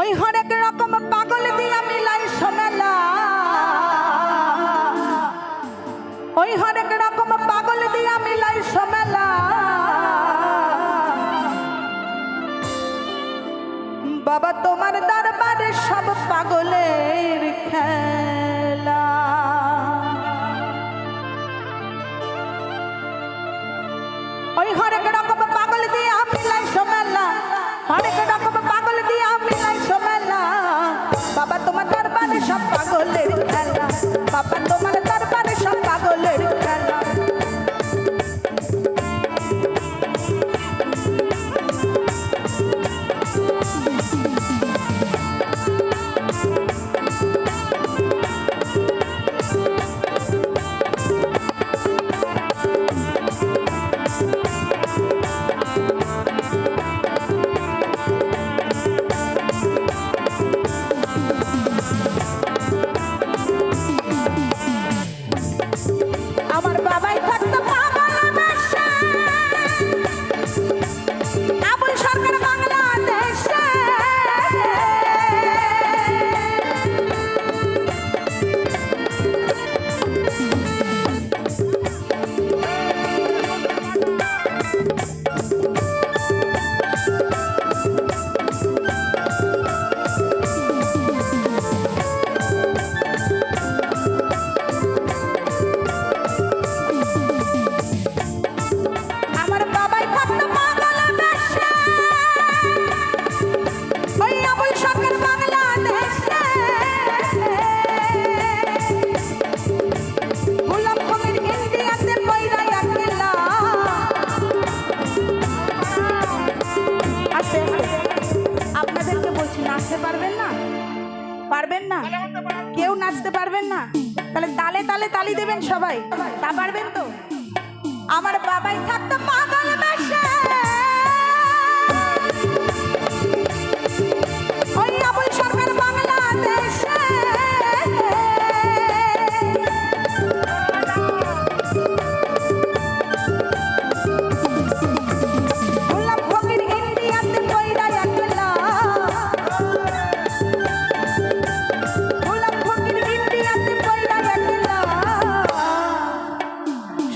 ওই হরেক রকম পাগল দিয়া মিলাই সোমেলা ওই হরেক রকম পাগল দিয়া মিলাই সোমেলা বাবা, তোমার দরবারে সব পাগলের খেলা। ওই হরেক রকম পাগল দিয়ে আমি লাই সোমেলা হরেক সব পাগলের খেলা বাবা আস্তে আপনাদেরকে বলছি, নাচতে পারবেন না? পারবেন না? কেউ নাচতে পারবেন না? তাহলে তালে তালে তালি দেবেন সবাই। তা পারবেন তো? আমার বাবাই থাকতো পাগল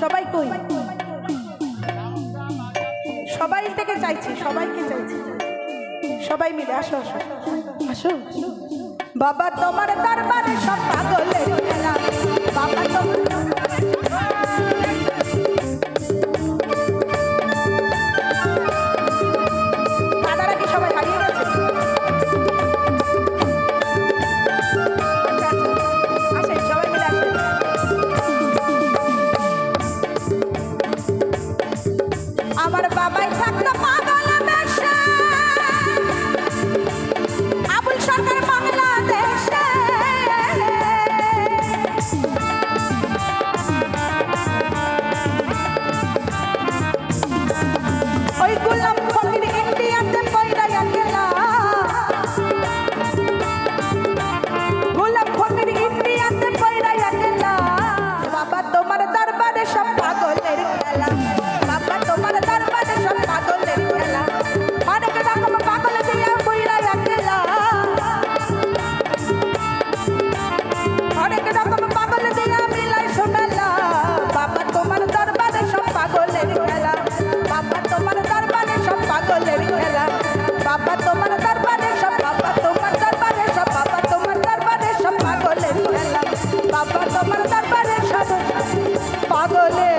সবাই কই? সবাই থেকে চাইছি সবাইকে চাইছি। সবাই মিলে আসো আসো। আসো। বাবা তোমার দরবারে সব পাগলের খেলা। বাবা তোমার দরবারে ব্যাপারে সাথে খেলা